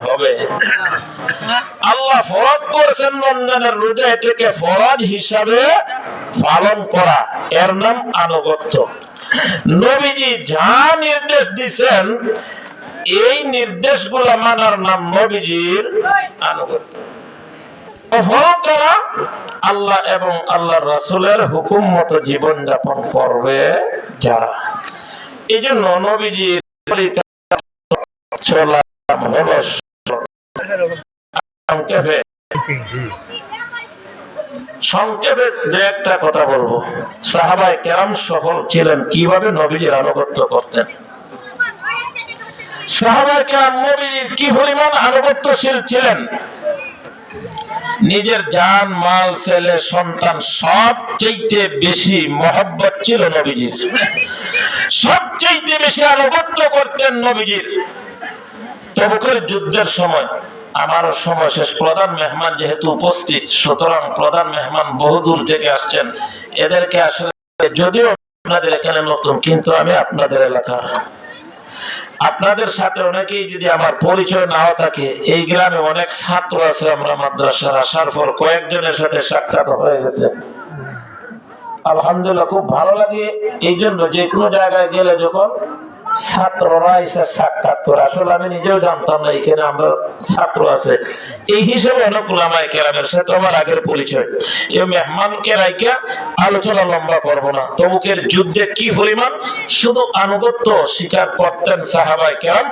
হবে। আল্লাহ করেছেন রমজানের রোজা এটাকে হিসাবে পালন করা। এর নাম আনুগত্য। নবীজি যা নির্দেশ এই মানার নাম নবীজির আনুগত্য। করা আল্লাহ এবং আল্লাহ রাসুলের হুকুম মতো জীবন যাপন করবে যারা। এই জন্য নবীজির চলা হলো সংক্ষেপে দু একটা কথা বলব। সাহাবাই কেরাম সফল ছিলেন, কীভাবে নবীজির আনুগত্য করতেন? নিজের জান, মাল, ছেলে, সন্তান সবচেয়ে বেশি মহব্বত ছিল নবীজির। সবচেয়ে বেশি আনুগত্য করতেন নবীজির। যুদ্ধের সময় আমারও সময় শেষ। প্রধান মেহমান যেহেতু উপস্থিত, সুতরাং প্রধান মেহমান বহু দূর থেকে আসছেন। এদেরকে আসলে যদিও আপনাদের এখানে নতুন, কিন্তু আমি আপনাদের এলাকার। আপনাদের সাথে অনেকেই যদি আমার পরিচয় নাও থাকে, এই গ্রামে অনেক ছাত্র আছে আমরা মাদ্রাসার আসার পর কয়েকজনের সাথে সাক্ষাৎ হয়ে গেছে। আলহামদুলিল্লাহ, খুব ভালো লাগে। এই জন্য যে কোনো জায়গায় গেলে যখন ছাত্ররা এসে সাক্ষাৎ করে। আসলে আমি নিজেও জানতাম না এখানে আমরা ছাত্র আছে। এই হিসেবে অনেক ওলামায়ে কেরামের সাথে আমার আগের পরিচয়। এই মেহমানকে রাইকা আলোচনা লম্বা করব না। তবুকের যুদ্ধে কি পরিমাণ? শুধু আনুগত্য স্বীকার করতেন সাহাবাই কেরাম।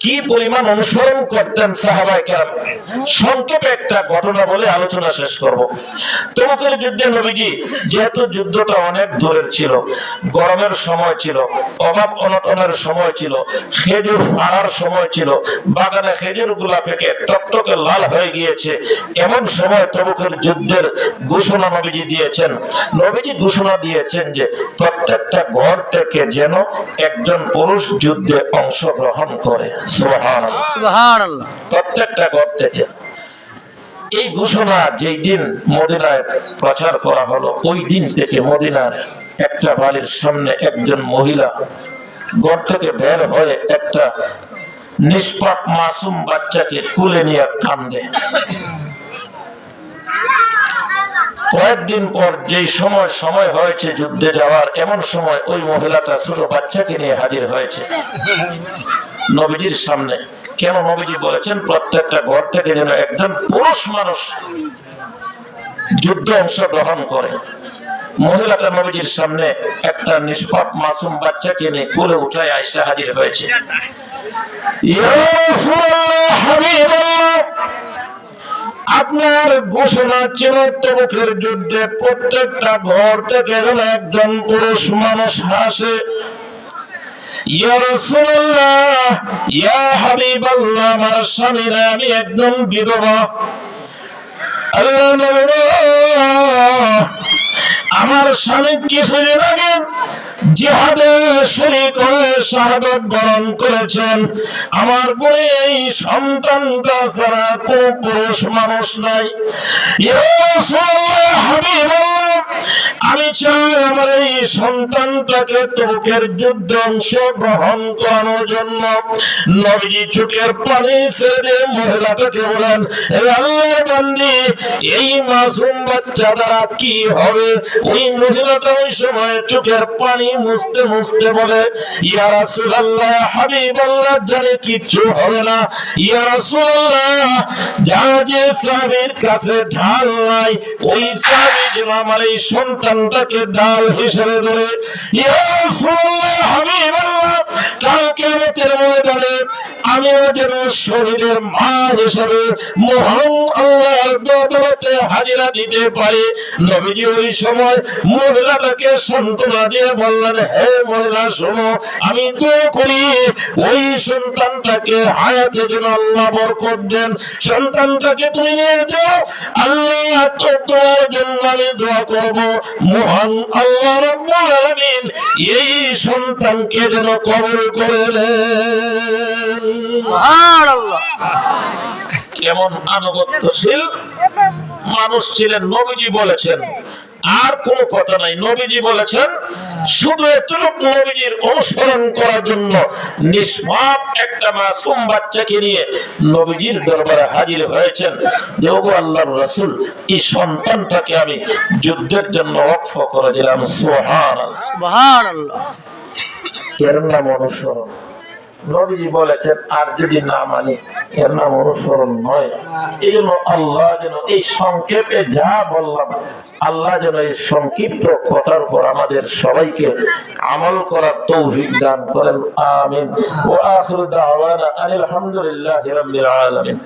কি পরিমাণ অনুসরণ করতেন সাহাবাই কেরাম? সংক্ষেপে একটা ঘটনা বলে আলোচনা শেষ করব। তবুকের যুদ্ধে নবীজি, যেহেতু যুদ্ধটা অনেক দূরের ছিল, গরমের সময় ছিল, অভাব অনটনের সময় ছিল খেজুর ফাড়ার সময় ছিল বাগানে খেজুরগুলা পেকে টকটকে লাল হয়ে গিয়েছে। এমন সময় তবুকের যুদ্ধের ঘোষণা নবীজি দিয়েছেন। নবীজি ঘোষণা দিয়েছেন যে প্রত্যেকটা ঘর থেকে যেন একজন পুরুষ যুদ্ধে অংশগ্রহণ করে। প্রত্যেকটা ঘর থেকে। এই ঘোষণা যেই দিন মদিনায় প্রচার করা হলো ওই দিন থেকে মদিনার একটা বাড়ির সামনে একজন মহিলা ঘর থেকে বের হয়ে একটা নিষ্পাপ মাসুম বাচ্চাকে কুলে নিয়ে কান্দে। কয়েকদিন পর যেই সময় সময় হয়েছে যুদ্ধে যাওয়ার, এমন সময় ওই মহিলাটা ছোট বাচ্চাকে নিয়ে হাজির হয়েছে। নবীজির সামনে। কেন নবীজি বলেছেন, প্রত্যেকটা ঘর থেকে যেন একজন পুরুষ মানুষ যুদ্ধে অংশগ্রহণ করে। নবীজির সামনে একটা নিষ্পাপ মাসুম বাচ্চাকে নিয়ে কোলে উঠায় আয়সা হাজির হয়েছে। আপনার ঘোষণা ছিল তবুকের যুদ্ধে প্রত্যেকটা ঘর থেকে যেন একজন পুরুষ মানুষ হাসে। আমার স্বামীরা, আমি একদম বিধবা। আমার স্বামী কিছুদিন আগে জিহাদে শরীক হয়ে শাহাদত বরণ করেছেন। আমার গুণে এই সন্তানটা ছাড়া কোন পুরুষ মানুষ নাই। আমি চাই আমার এই সন্তানটাকে তোকের যুদ্ধে অংশগ্রহণ করানোর জন্য। নবীজি চোখের পানি দিয়ে মহিলাটাকে বলেন হে আল্লাহর বান্দি এই মাসুম বাচ্চা দ্বারা কি হবে? ওই মহিলাটা ওই সময় চোখের পানি মুছতে মুছতে বলে, ইয়া রাসূলুল্লাহ, হাবিবাল্লাহ, জানে কিচ্ছু হবে না। ইয়া রাসূলুল্লাহ, যা যে সাহাবীর কাছে ঢাল নাই, ওই সাহাবী যেন আমার এই সন্তানটাকে ডাল হিসেবে ধরে। ইয়া রাসূলুল্লাহ, হাবিবাল্লাহ কালকে ময়দানে আমিও যেন শহীদের মা হিসেবে মহান আল্লাহর দরবারে হাজিরা দিতে পারি। নবীজি ওই সময় মহিলাটাকে সান্ত্বনা দিয়ে বললেন, হে মহিলা, শোনো, আমি তো করি, ওই সন্তানটাকে হায়াতে যেন আল্লাহ বরকত দেন। সন্তানটাকে তুমি নিয়ে যাও, আল্লাহ তোমার জন্য আমি দোয়া করব। মহান আল্লাহ রাব্বুল আলামিন এই সন্তানকে যেন কবর করে দেন এমন আনুগত্যশীল? মানুষ ছিলেন নবীজি বলেছেন। আর কোনো কথা নাই নবীজি বলেছেন শুধু এতটুকু নবীজির অনুসরণ করার জন্য নিষ্পাপ একটা মাসুম বাচ্চাকে নিয়ে নবীজির দরবারে হাজির হয়েছেন। যে ওগো আল্লাহর রাসূল এই সন্তানটাকে আমি যুদ্ধের জন্য অক্ষ করে দিলাম সুবহানাল্লাহ। সুবহানাল্লাহ। এর নাম অনুসরণ। নবীজি বলেছেন, আর যদি না মানি, এর নাম অনুসরণ নয়। এই জন্য আল্লাহ যেন এই সংক্ষেপে যা বললাম, আল্লাহ যেন এই সংক্ষিপ্ত কথার উপর আমাদের সবাইকে আমল করার তৌফিক দান করেন। আমিন। ও আখিরু আলহামদুলিল্লাহ রাব্বিল আলামিন।